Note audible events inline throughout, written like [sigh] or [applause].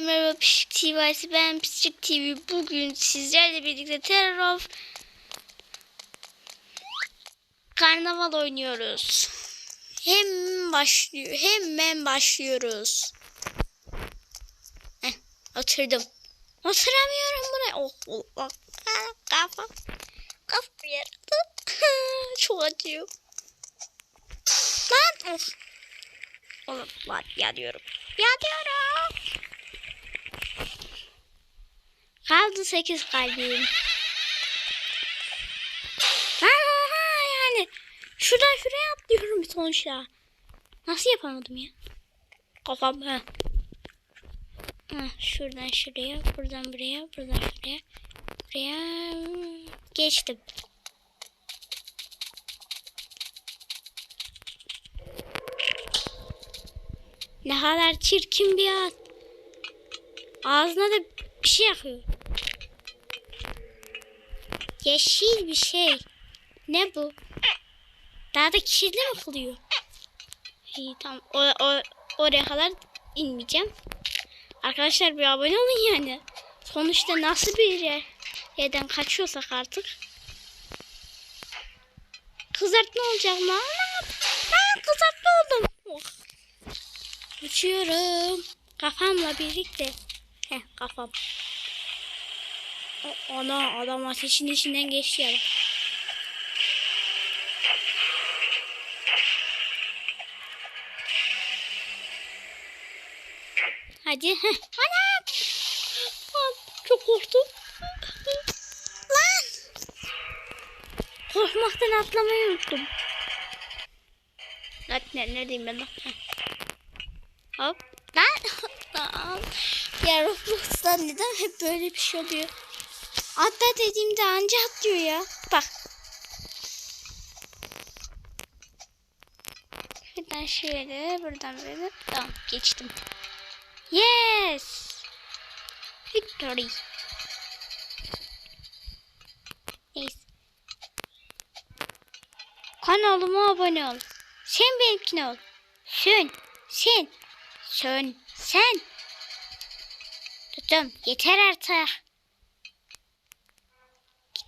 Merhaba Pişik TV ailesi. ben Pişik TV bugün sizlerle birlikte Terror of Karnaval oynuyoruz. Hem başlıyor hemen başlıyoruz. Heh, oturdum. Oturamıyorum buraya. Oh, oh, oh. Kafa. Kafa yarıldı. [laughs] Çok acıyor. Lan. Oğlum lan yanıyorum. Yanıyorum. Kaldı 8 kalbim. Ha, ha, yani şuradan şuraya atlıyorum sonuçta. Nasıl yapamadım ya? Kafam ha. Şuradan şuraya, buradan buraya, buradan şuraya. Buraya geçtim. Ne kadar çirkin bir at. Ağzına da bir şey yakıyor. Yeşil bir şey. Ne bu? Daha da kirli mi kılıyor? İyi tamam. O, o, oraya kadar inmeyeceğim. Arkadaşlar bir abone olun yani. Sonuçta nasıl bir yer, yerden kaçıyorsak artık. Kızartma olacak mı? Ben kızartma oldum. Oh. Uçuyorum. Kafamla birlikte. Heh kafam. O- Ana adam ateşin içinden geçti ya. Hadi. [laughs] Ana! Çok korktum. Lan! Korkmaktan atlamayı unuttum. Lan ne, neredeyim ben lan? Heh. Hop. Lan! [laughs] Ya Roblox'ta neden hep böyle bir şey oluyor? Atla dediğimde anca atlıyor ya. Bak. Şuradan şöyle, buradan böyle. Tamam, geçtim. Yes! Victory. Neyse. Kanalıma abone ol. Sen benimkine ol. Sen, sen, sen, sen. Tuttum. Yeter artık.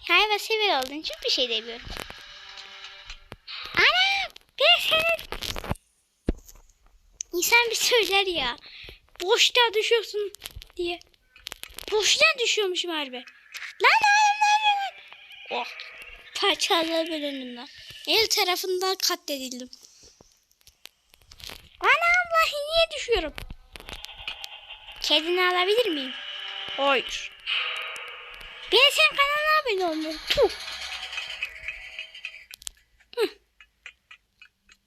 Hayvan sever olduğun için bir şey demiyorum. Ana! Ben senin... İnsan bir söyler ya. Boşta düşüyorsun diye. Boşta düşüyormuşum harbi. Lan lan lan lan. Oh. Parçalar bölümünden. El tarafından katledildim. Ana Allah niye düşüyorum? Kedini alabilir miyim? Hayır. Ben sen kanalına abone olmuyorum. Puh.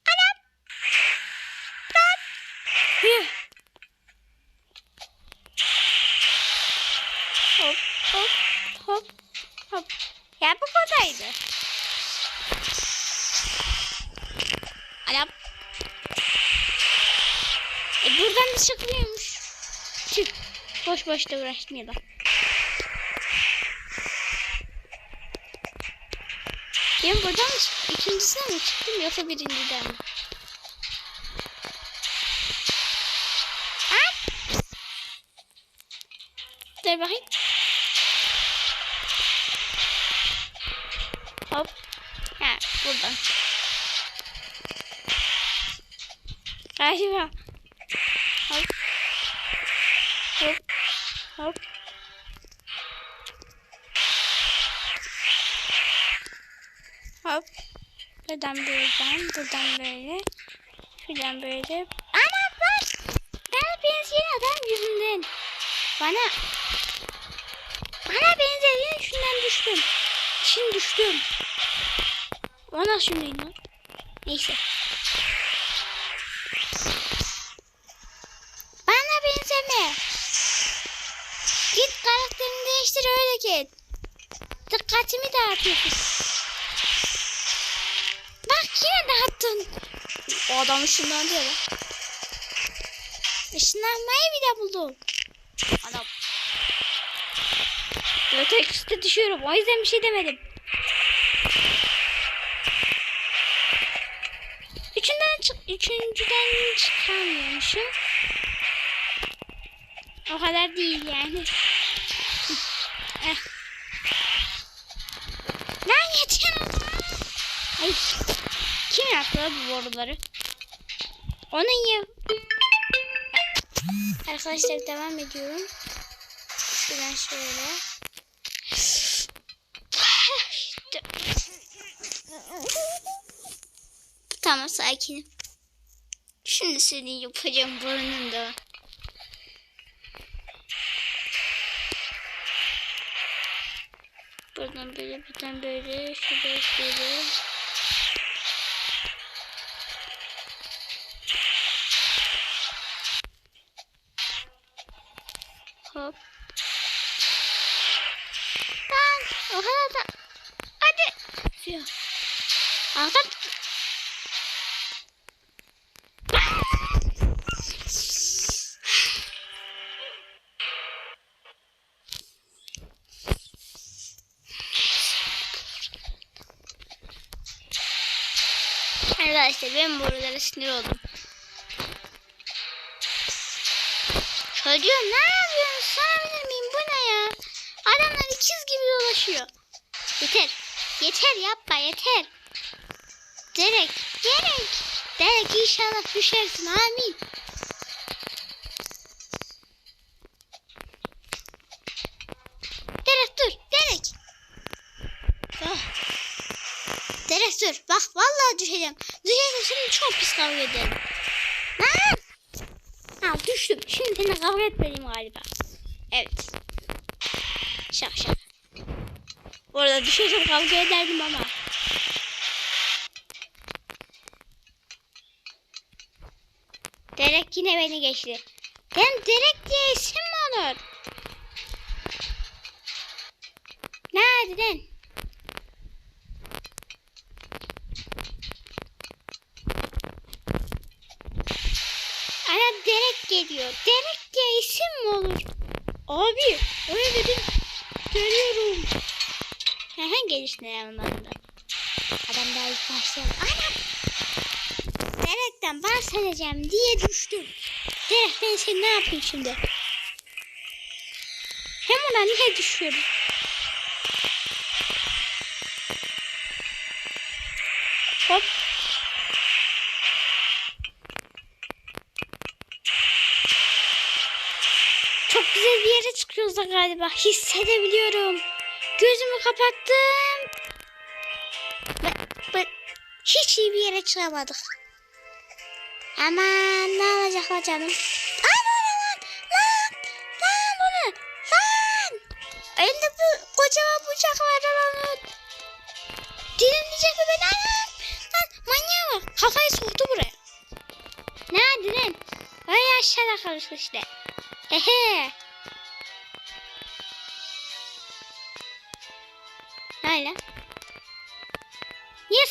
Anam. Hop hop hop hop. Ya bu kodaydı. Anam. E buradan da çıkmıyormuş. Tüh. Boş boş da uğraşmayalım. Ben buradan mı çıktım? İkincisine mi çıktım yoksa birinciden mi? Ha? Dur bakayım. Hop. Ha buradan. Galiba. Buradan buradan, buradan böyle. Şuradan böyle. Ana bak. Ben benzeyen adam yüzünden. Bana. Bana benzeyen şundan düştüm. Şimdi düştüm. O nasıl şimdi lan? Neyse. Bana benzeme. Git karakterini değiştir öyle git. Dikkatimi dağıtıyorsun. Yine dağıttın. O adam ışınlandı ya. lan. Işınlanmayı bile buldum. Adam. Tek üstte düşüyorum. O yüzden bir şey demedim. Üçünden çık, üçüncüden çıkamıyormuşum. O kadar değil yani. Lan bu boruları? Onu ye. Arkadaşlar devam ediyorum. Şuradan şöyle. Tamam sakinim. Şimdi seni yapacağım burnunda. Buradan böyle, buradan böyle, şurada şöyle. Ne yapıyorsun? Sorabilir miyim? Bu ne ya? Adamlar ikiz gibi dolaşıyor. Yeter. Yeter yapma yeter. Derek. Derek. Derek inşallah düşersin. Amin. Derek dur. Derek. Ah. Derek dur. Bak vallahi düşeceğim. Düşersem şimdi çok pis kavga ederim. Düştüm. Şimdi seninle kavga etmeliyim galiba. Evet. Şaka şaka. Orada düşersem kavga ederdim ama. Derek yine beni geçti. Hem Derek diye isim mi olur? Nerede lan? Ana Derek geliyor. Derek diye isim mi olur? Abi öyle dedim. Görüyorum. Hemen gelişine yanlarında. Adam daha ilk başlayan. Anam. Derek'ten bahsedeceğim diye düştüm. Derek ben seni ne yapayım şimdi? Hem ona niye düşüyorum? Hop. Çok güzel bir yere çıkıyoruz da galiba. Hissedebiliyorum. Gözümü kapattım. Bı- bı- Hiç iyi bir yere çıkamadık. Aman ne olacak canım? Aman aman lan lan bunu lan. Elinde bu kocaman bıçak var lan onu. Dilinleyecek mi beni anam? Lan manyağa bak kafayı soktu buraya. Nerede lan? Öyle aşağıda kalmış işte. Ehe.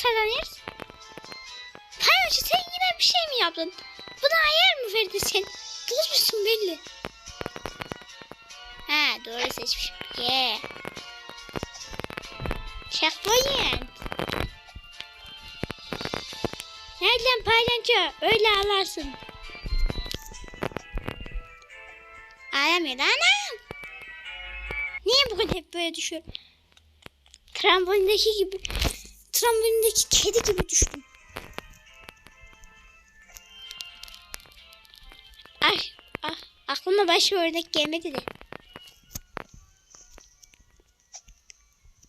Sallanıyorsun? Hayır sen yine bir şey mi yaptın? Buna ayar mı verdin sen? Bozmuşsun belli. Ha doğru seçmişim. Yeah. Checkpoint. Nereden paylaşıyor? Öyle alarsın. Ağlamıyor anam. Niye bugün hep böyle düşüyor? Trambolindeki gibi, trambolindeki kedi gibi düştüm. Ay, ah, aklıma başka örnek gelmedi de.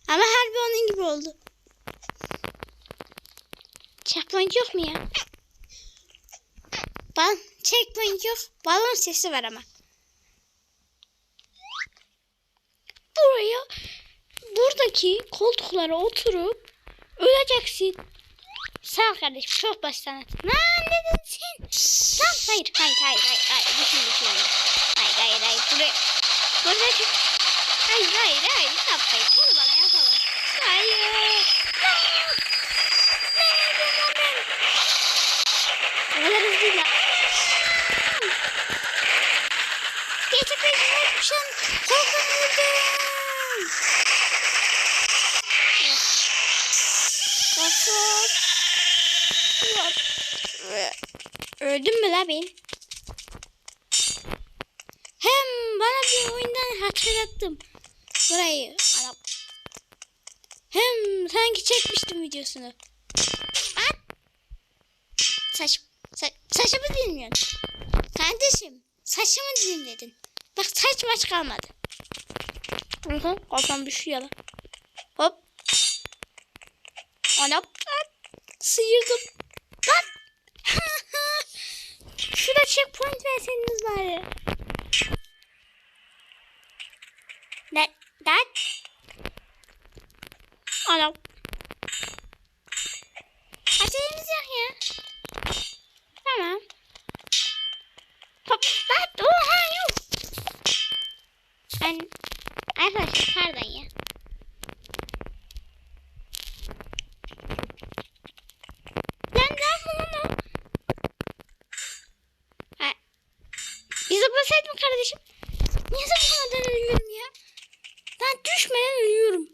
Ama harbi onun gibi oldu. Checkpoint yok mu ya? Bal checkpoint yok. Balon sesi var ama. Buraya buradaki koltuklara oturup öleceksin. Sağ ol kardeşim çok basit anlattın. Lan ne dedin? Lan hayır hayır hayır hayır. hayır. Düşün düşün. Hayır hayır hayır. Buraya. Burada çok... Hayır hayır hayır. Yapmayın. Bunu bana yapamaz. Hayır. Lan. Ne kadar hızlı değil. ya. Geçip Öldüm mü la ben? Hem oyundan hatırlattım. Burayı. Anam. Hem sanki çekmiştim videosunu. At. Saç, sa saçımı dinliyorsun. Kardeşim saçımı dinledin. Bak saç maç kalmadı. Hı hı kafam düşüyor lan. Hop. Lan. Sıyırdım. Lan. Şurada checkpoint verseniz bari. Lan. Lan. Anam. Acelemiz yok ya. Tamam. Hop. Lan. Oha yok. Ben arkadaşlar pardon ya. Lan ne yapıyorsun lan o? Ha. Bir zıplasaydım kardeşim. Niye zıplamadan ölüyorum ya? Lan düşmeden ölüyorum.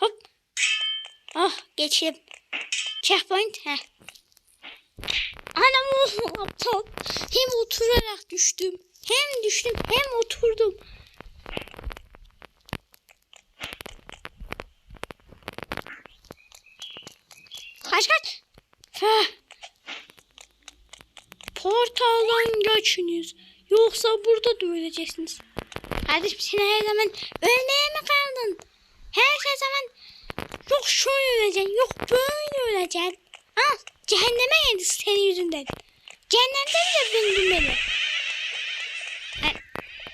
Hop. Oh geçtim. Checkpoint. Heh. Anam [laughs] aptal. Hem oturarak düştüm. Hem düştüm hem oturdum. Kaç kaç. Heh. Geçiniz. Yoksa burada da öleceksiniz. Kardeşim sen her zaman ölmeye mi kaldın? Her şey zaman yok şöyle öleceksin, yok böyle öleceksin. Al cehenneme geldi senin yüzünden. Cehennemde bile döndün beni.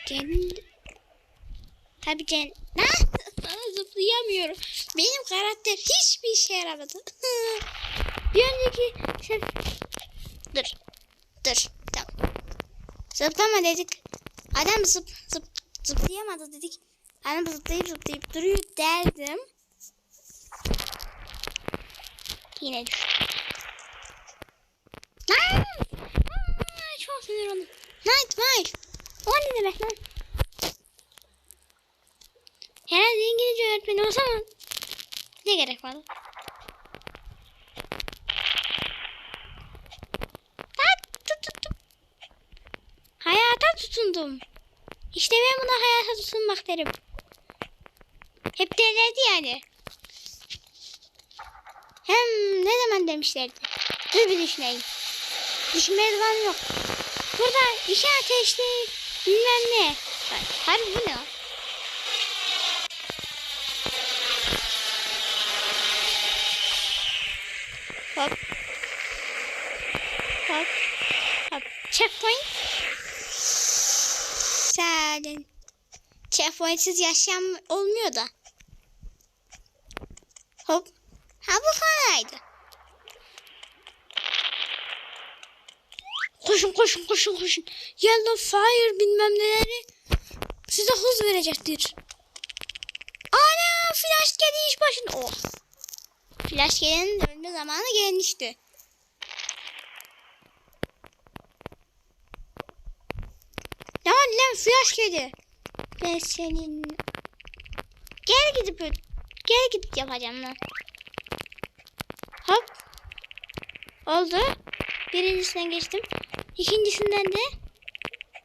Cehennem... Tabii cehen... [laughs] Sana zıplayamıyorum. Benim karakter hiçbir işe yaramadı. [laughs] Bir önceki. Dur. Dur. Tamam. Zıplama dedik. Adam zıp, zıp, zıplayamadı dedik. Adam zıplayıp zıplayıp duruyor derdim. Yine düştü. Lan! Çok sinir oldum. Nightmare. O ne demek lan? Herhalde İngilizce öğretmeni olsam ne gerek var? Lan, tut, tut, tut. Hayata tutundum. İşte ben buna hayata tutunmak derim. Hep derlerdi yani. Hem ne zaman demişlerdi. Dur bir düşüneyim. Düşünmeye zaman yok. Burada iki ateşli bilmem ne. Harbi bu ne? o? Hop. Hop. Hop. Checkpoint. Zaten checkpointsiz yaşam olmuyor da. Hop. Ha bu kolaydı. Koşun koşun koşun koşun. Yellow fire bilmem neleri size hız verecektir. Ana flash kedi iş başında. Oh. Flash kedinin ölme zamanı gelmişti. Lan lan flash kedi. Ben senin... Gel gidip Gel gidip yapacağım lan. Hop. Oldu. Birincisinden geçtim. İkincisinden de.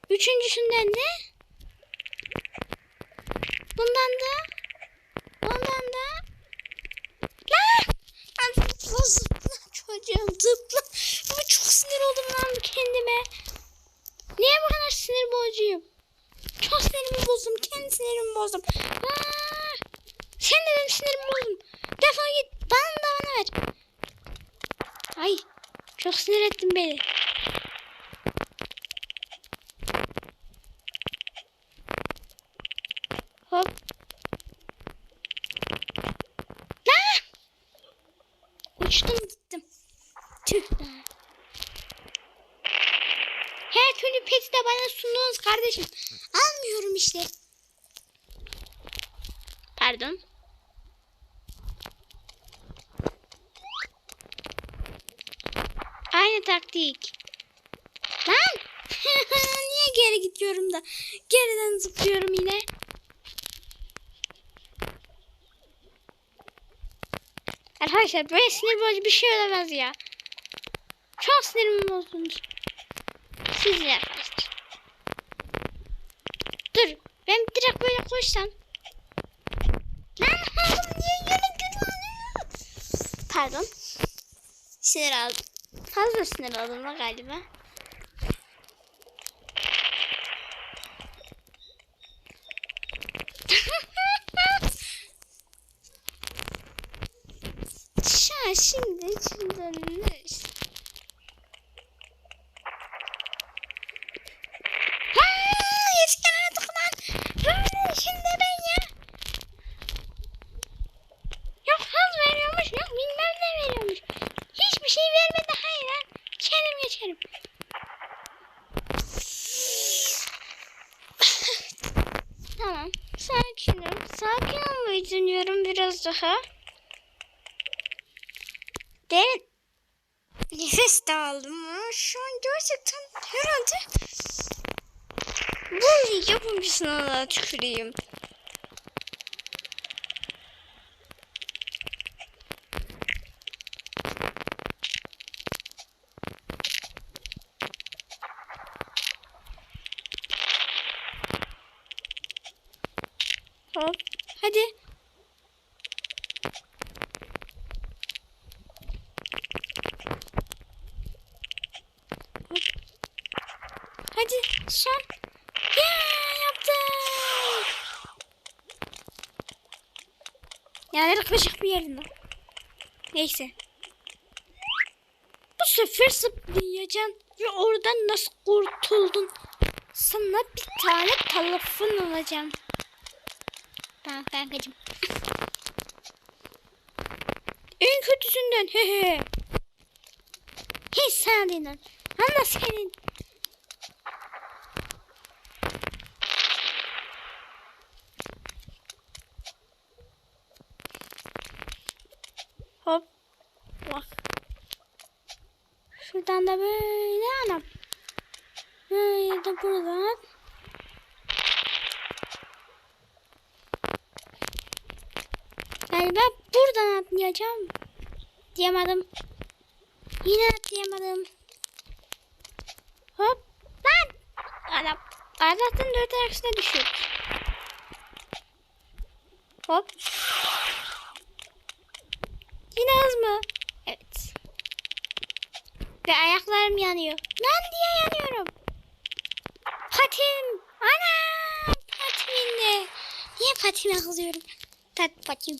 Üçüncüsünden de. Bundan da. Ondan da. Lan! Lan zıpla zıpla çocuğum zıpla. Ama çok sinir oldum lan kendime. Niye bu kadar sinir bozucuyum? Sinirimi bozdum. Kendi sinirimi bozdum. Aa! Sen de benim sinirimi bozdun. Defol git. Bana da bana ver. Ay. Çok sinir ettin beni. Hop. Lan! Uçtum gittim. Tüh lan. Her türlü peti de bana sundunuz kardeşim. Almıyorum işte. Pardon. Aynı taktik. Lan! Niye geri gidiyorum da geriden zıplıyorum yine. Arkadaşlar böyle sinir bozucu bir şey olamaz ya. Çok sinirimi bozdunuz. Sizin arkadaşlar. Dur. Ben direkt böyle koşsam. Lan oğlum niye yine gülüyor? Pardon. Sinir aldım. Fazla sinir aldım galiba. Şimdi içinden ne yetişkin artık lan. Ha, şimdi ben ya. Yok hız veriyormuş, yok bilmem ne veriyormuş. Hiçbir şey vermedi hayır lan. Kendim geçerim. [laughs] tamam. Sakinim. Sakin olmayı biraz daha. Derin nefes de aldım ama şu an gerçekten herhalde bu yapımcısına da tüküreyim. Hop. Hadi. Hop. Hadi son. Ya yaptım. Yani yaklaşık bir yerinde. Neyse. Bu sefer zıplayacaksın ve oradan nasıl kurtuldun? Sana bir tane telefon alacağım. Tamam kankacığım. [laughs] En kötüsünden he he. Hiç sana değil. Ama senin. Hop. Bak. Şuradan da böyle anam. Böyle de buradan. Galiba buradan atlayacağım. Diyemedim. Yine atlayamadım. Hop. Lan. Adam. Allah'tan dört aksine düşüyor. Hop. Yine hız mı? Ve ayaklarım yanıyor. Lan diye yanıyorum. Patim. Ana. Patiminde. Niye patime kızıyorum? Pat patim.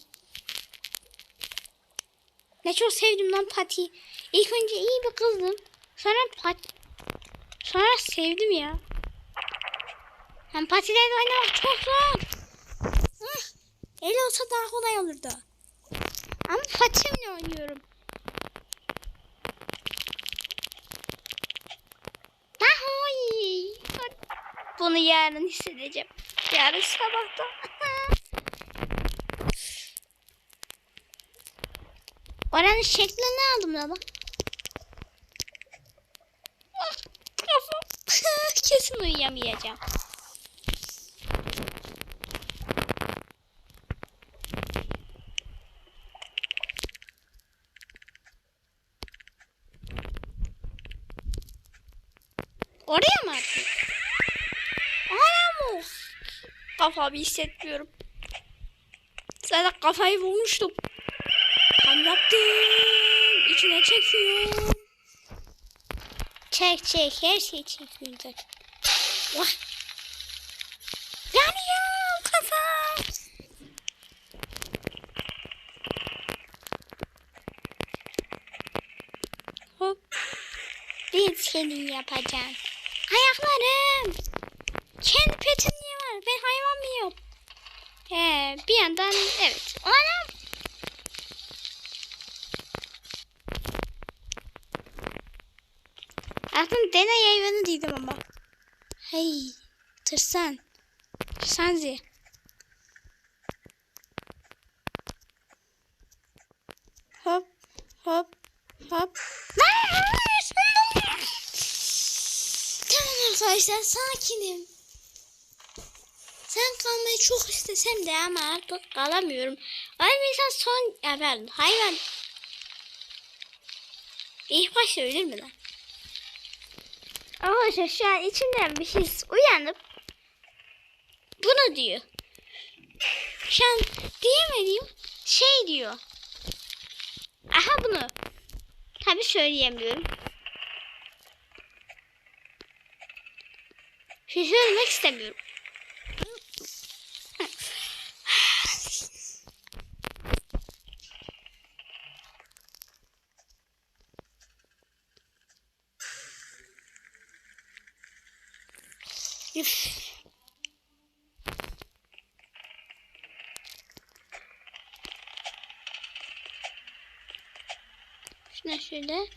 Ne çok sevdim lan Pati. İlk önce iyi bir kızdım. Sonra Pat Sonra sevdim ya. Hem Pati'lerle oynamak çok zor. Hıh. El olsa daha kolay olurdu. Ama Pati'mle oynuyorum. Bunu yarın hissedeceğim. Yarın sabahta. [laughs] Oranın şeklini aldım ama. Ah, Kafam. [laughs] Kesin uyuyamayacağım. Oraya mı attın? Mı? Kafamı hissetmiyorum. Zaten kafayı bulmuştum. Tam yaptım. İçine çekiyorum. Çek çek. Her şeyi çekiyorum zaten. Vah. Yanıyor kafam. Hop. Bir senin yapacağım. Ayaklarım. Kendi petim niye var? Ben hayvan mıyım? He, bir yandan evet. Anam. Aklım deney hayvanı dedim ama. Hey, tırsan. Sanzi. Hop, hop, hop. Tamam arkadaşlar sakinim. Sen kalmayı çok istesem de ama artık kalamıyorum. Ay insan son ya hayvan İlk başta ölür mü lan? Arkadaşlar şu an içimden bir his uyanıp bunu diyor. Şu an diyemediğim şey diyor. Aha bunu. Tabi söyleyemiyorum. Şey söylemek istemiyorum. Üf. Şuna şöyle.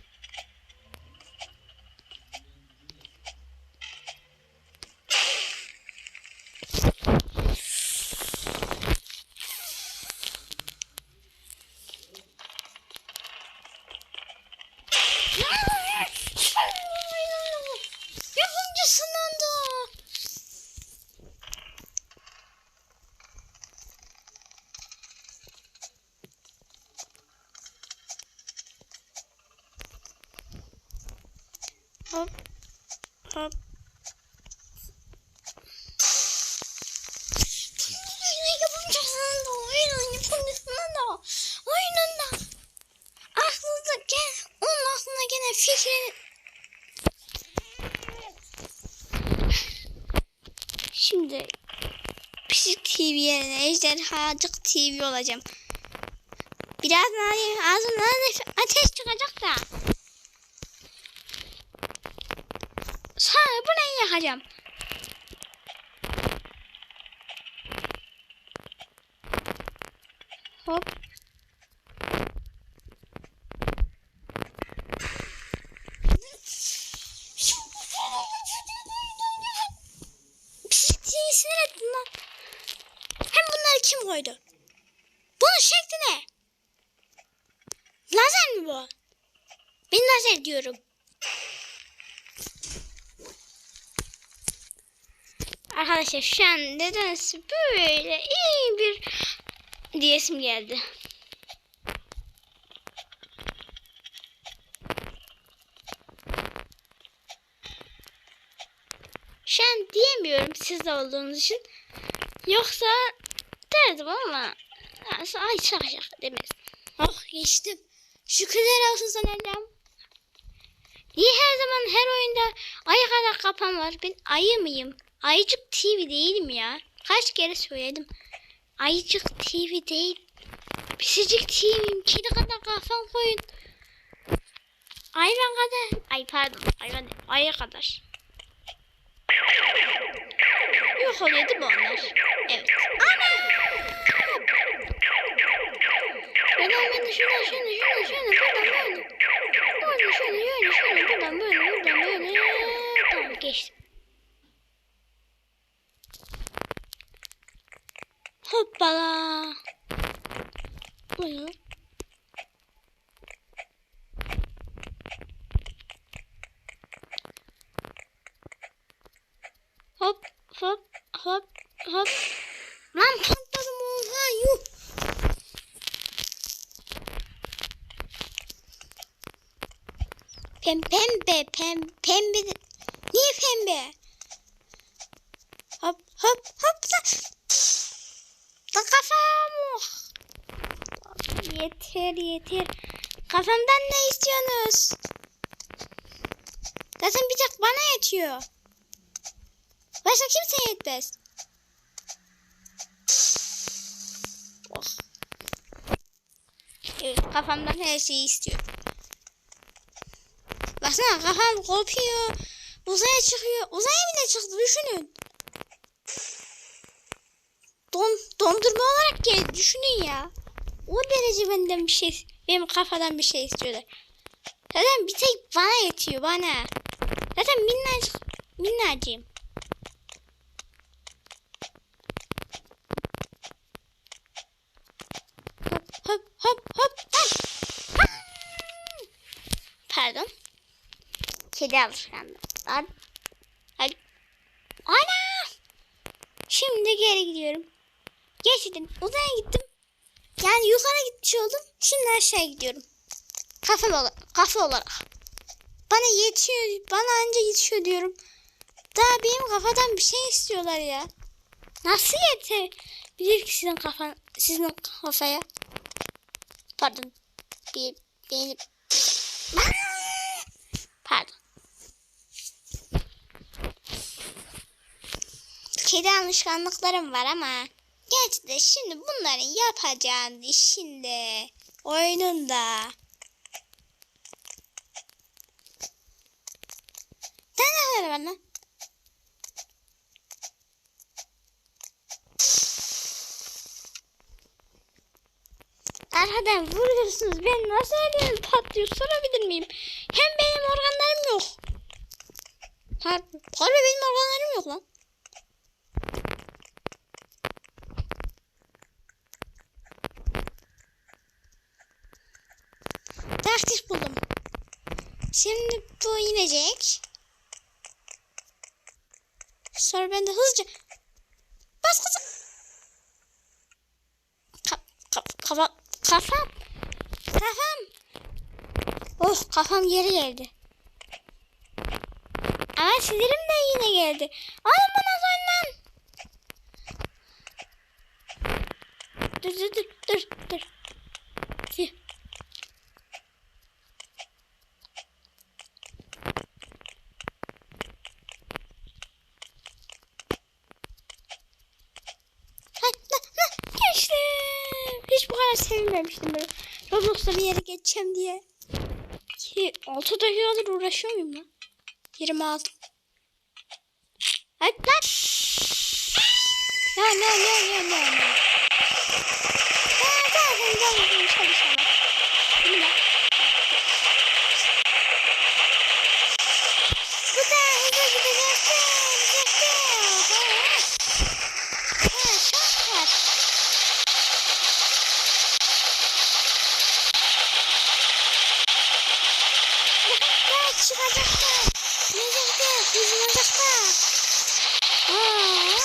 Yapımcısından da. Hop. Hop. Yapımcısından da. Oyunun yapımcısından da. Oyunun da. Aklınıza gel. Onun aklına gelen fikri Şimdi Pişik TV yerine Ejderhacık TV olacağım. Birazdan ağzımdan ateş çıkacak da. Sonra bu neyi yakacağım? Hop. Pişik TV'yi sinir ettin lan. Hem bunları kim koydu? Bunun şekli ne? Lazer mi bu? Ben lazer diyorum. Arkadaşlar şu an nedense böyle iyi bir diyesim geldi. Şu an diyemiyorum siz de olduğunuz için. Yoksa derdim ama yani, ay şaka şaka demez. Oh geçtim. Şükürler olsun sana Allah'ım. Niye her zaman her oyunda ayı kadar kapan var? Ben ayı mıyım? Ayıcık TV değilim ya. Kaç kere söyledim. Ayıcık TV değil. Pisicik TV'yim. Kedi kadar kafam koyun. Hayvan kadar. Ay pardon. Hayvan değil. Ayı kadar. Yok oluyor değil mi onlar? Evet. Ana! Ben de şuradan şöyle şöyle şöyle buradan böyle. Buradan şöyle şöyle şöyle buradan böyle buradan böyle. Tamam geçtim. Hoppala. Buyurun. Hop hop hop hop. Lan patladım oha yuh. Pem pembe pem pembe niye pembe? Hop hop hop da. Da kafam. Yeter yeter. Kafamdan ne istiyorsunuz? Zaten tek bana yetiyor. Başka kimseye yetmez. Oh. Evet kafamdan her şeyi istiyor. Baksana kafam kopuyor. Uzaya çıkıyor. Uzaya bile çıktı düşünün. Don, dondurma olarak geldi düşünün ya. O derece benden bir şey, benim kafadan bir şey istiyorlar. Zaten bir tek bana yetiyor bana. Zaten minnacık, minnacığım. Hop hop hop hop. Ah! Ah! Pardon. Kedi. Hadi. Ana! Şimdi geri gidiyorum. Geçtim. Uzaya gittim. Yani yukarı gitmiş oldum. Şimdi aşağı gidiyorum. Kafam, ola- Kafa olarak. Bana yetiyor. Bana anca yetişiyor diyorum. Daha benim kafadan bir şey istiyorlar ya. Nasıl yetebilir ki sizin kafan, sizin kafaya? Pardon. Bir, benim... Pardon. Kedi alışkanlıklarım var ama gerçi de şimdi bunların yapacağın işinde oyununda. Sen ne lan? Arkadan vuruyorsunuz. Ben nasıl eliniz patlıyor sorabilir miyim? Hem benim organlarım yok. Harbi, harbi benim organlarım yok lan. Taktik buldum. Şimdi bu inecek. Sonra ben de hızlıca bas kızım. Ka ka kafa kafam. Kafam. Oh kafam yere geldi. Ama sinirim de yine geldi. Alın bana sondan. Dur dur dur dur dur. Tüh. Ha, ha, ha, Geçtim. Hiç bu kadar sevinmemiştim böyle. Roblox'ta bir yere geçeceğim diye. Ki 6 dakikadır uğraşıyor muyum lan? 26. Hadi lan. Ne ne ne ne ne ne. Ha zaten zaten çalışamam. Bunu da. Bu da hızlı gideceksin. Gideceksin. Ha, çok tatlı. Ya çıkacaklar. Yiyecekler. Hızlanacaklar. Aa.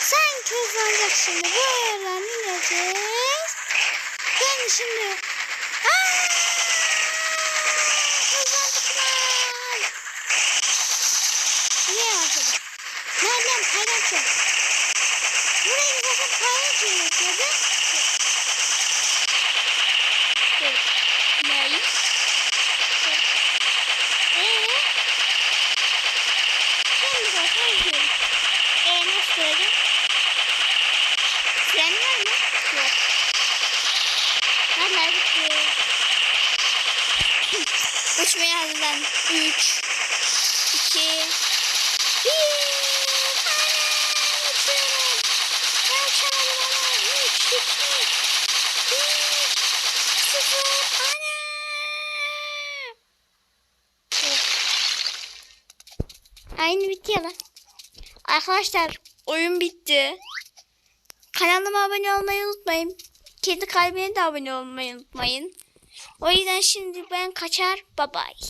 Sanki hızlanacak şimdi. Buradan ineceğiz. Ben şimdi... Aa! Hızlandık lan. Niye başladı? Nereden paylaşıyor? Buraya bir bakıp paylaşıyor gerekiyordu. Dur. Neyi? Eee? Ben bir daha paylaşıyorum. Eee nasıl duracağım? Fren var mı? Yok. Nerede bitti? Uçmaya hazırlan. 3 2 1 Uçuyorum. Ben uçamadım ama. 3 2 1 0 Ana! Aynı bitti ya lan. Arkadaşlar oyun bitti. Kanalıma abone olmayı unutmayın. Kedi kalbine de abone olmayı unutmayın. O yüzden şimdi ben kaçar. Bye bye.